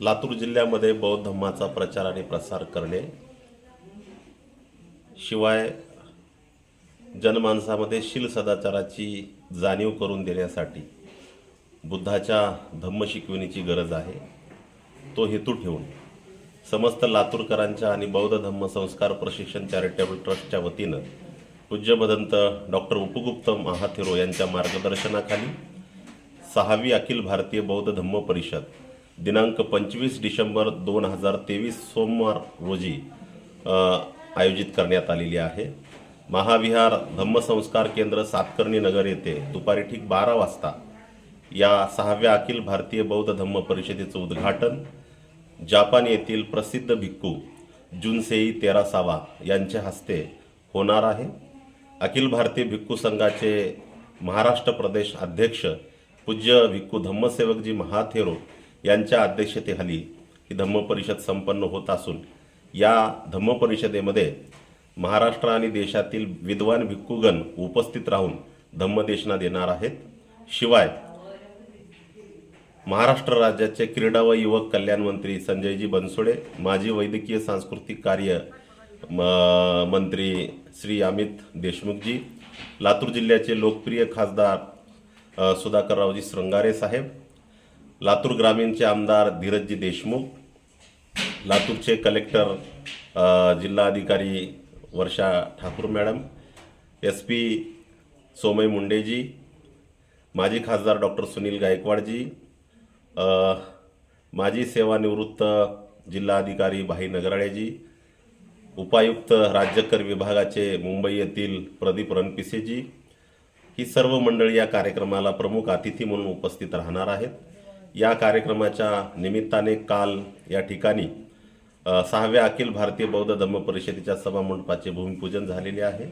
लातूर जिल्ह्यामध्ये बौद्ध धम्माचा प्रचार आणि प्रसार करणे शिवाय जनमानसामध्ये शील सदाचाराची जाणीव करून देण्यासाठी बुद्धाच्या धम्म शिकवणीची गरज आहे. तो हेतू ठेवून समस्त लातूरकरांच्या आणि बौद्ध धम्म संस्कार प्रशिक्षण चॅरिटेबल ट्रस्टच्या वतीनं पूज्य भदंत डॉक्टर उपगुप्त महाथेरो यांच्या मार्गदर्शनाखाली सहावी अखिल भारतीय बौद्ध धम्म परिषद दिनांक पंचवीस डिसेंबर दोन हजार तेवीस सोमवार रोजी आयोजित करण्यात आलेली आहे. महाविहार धम्मसंस्कार केंद्र सातकर्णी नगर येथे दुपारी ठीक बारा वाजता या सहाव्या अखिल भारतीय बौद्ध धम्म परिषदेचं उद्घाटन जापान येथील प्रसिद्ध भिक्खू जुनसेई तेरासावा यांच्या हस्ते होणार आहे. अखिल भारतीय भिक्खू संघाचे महाराष्ट्र प्रदेश अध्यक्ष पूज्य भिक्खू धम्मसेवकजी महाथेरो यांच्या अध्यक्षतेखाली ही धम्म परिषद संपन्न होत असून या धम्म परिषदेमध्ये महाराष्ट्र आणि देशातील विद्वान भिक्खूगण उपस्थित राहून धम्मदेशना देणार आहेत. शिवाय महाराष्ट्र राज्याचे क्रीडा व युवक कल्याण मंत्री संजयजी बनसोडे माजी वैद्यकीय सांस्कृतिक कार्य म- मंत्री श्री अमित देशमुखजी लातूर जिल्ह्याचे लोकप्रिय खासदार सुधाकररावजी श्रंगारे साहेब लातूर ग्रामीणचे आमदार धीरजजी देशमुख लातूरचे कलेक्टर जिल्हाधिकारी Varsha Thakur madam S P Somay Munde ji माजी खासदार डॉक्टर सुनील गायकवाडजी माजी सेवानिवृत्त जिल्हाधिकारी भाई नगराळेजी उपायुक्त राज्यकर विभागाचे मुंबई येथील प्रदीप रणपिसेजी ही सर्व मंडळी या कार्यक्रमाला प्रमुख अतिथी म्हणून उपस्थित राहणार आहेत. या कार्यक्रमाच्या निमित्ताने काल या ठिकाणी सहाव्या अखिल भारतीय बौद्ध धम्म परिषदेच्या सभामंडपाचे भूमिपूजन झालेले आहे.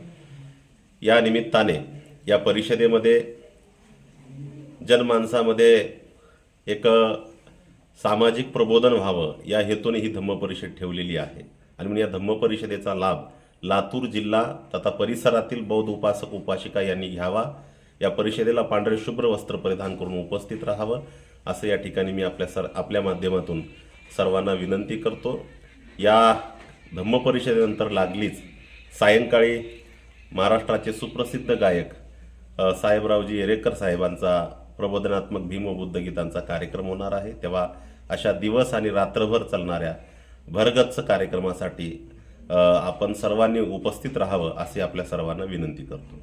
या निमित्ताने या परिषदेमध्ये जनमानसामध्ये एक सामाजिक प्रबोधन व्हावं या हेतूने ही धम्म परिषद ठेवलेली आहे. आणि म्हणून या धम्म परिषदेचा लाभ लातूर जिल्हा तथा परिसरातील बौद्ध उपासक उपासिका यांनी घ्यावा. या परिषदेला पांढरे शुभ्र वस्त्र परिधान करून उपस्थित राहावं. असं या ठिकाणी मी आपल्या सर आपल्या माध्यमातून सर्वांना विनंती करतो. या धम्म परिषदेनंतर लागलीच सायंकाळी महाराष्ट्राचे सुप्रसिद्ध गायक साहेबरावजी येरेकर साहेबांचा प्रबोधनात्मक भीम बुद्ध गीतांचा कार्यक्रम होणार आहे. तेव्हा अशा दिवस आणि रात्रभर चालणाऱ्या भरगच्च कार्यक्रमासाठी आपण सर्वांनी उपस्थित राहावं असे आपल्या सर्वांना विनंती करतो.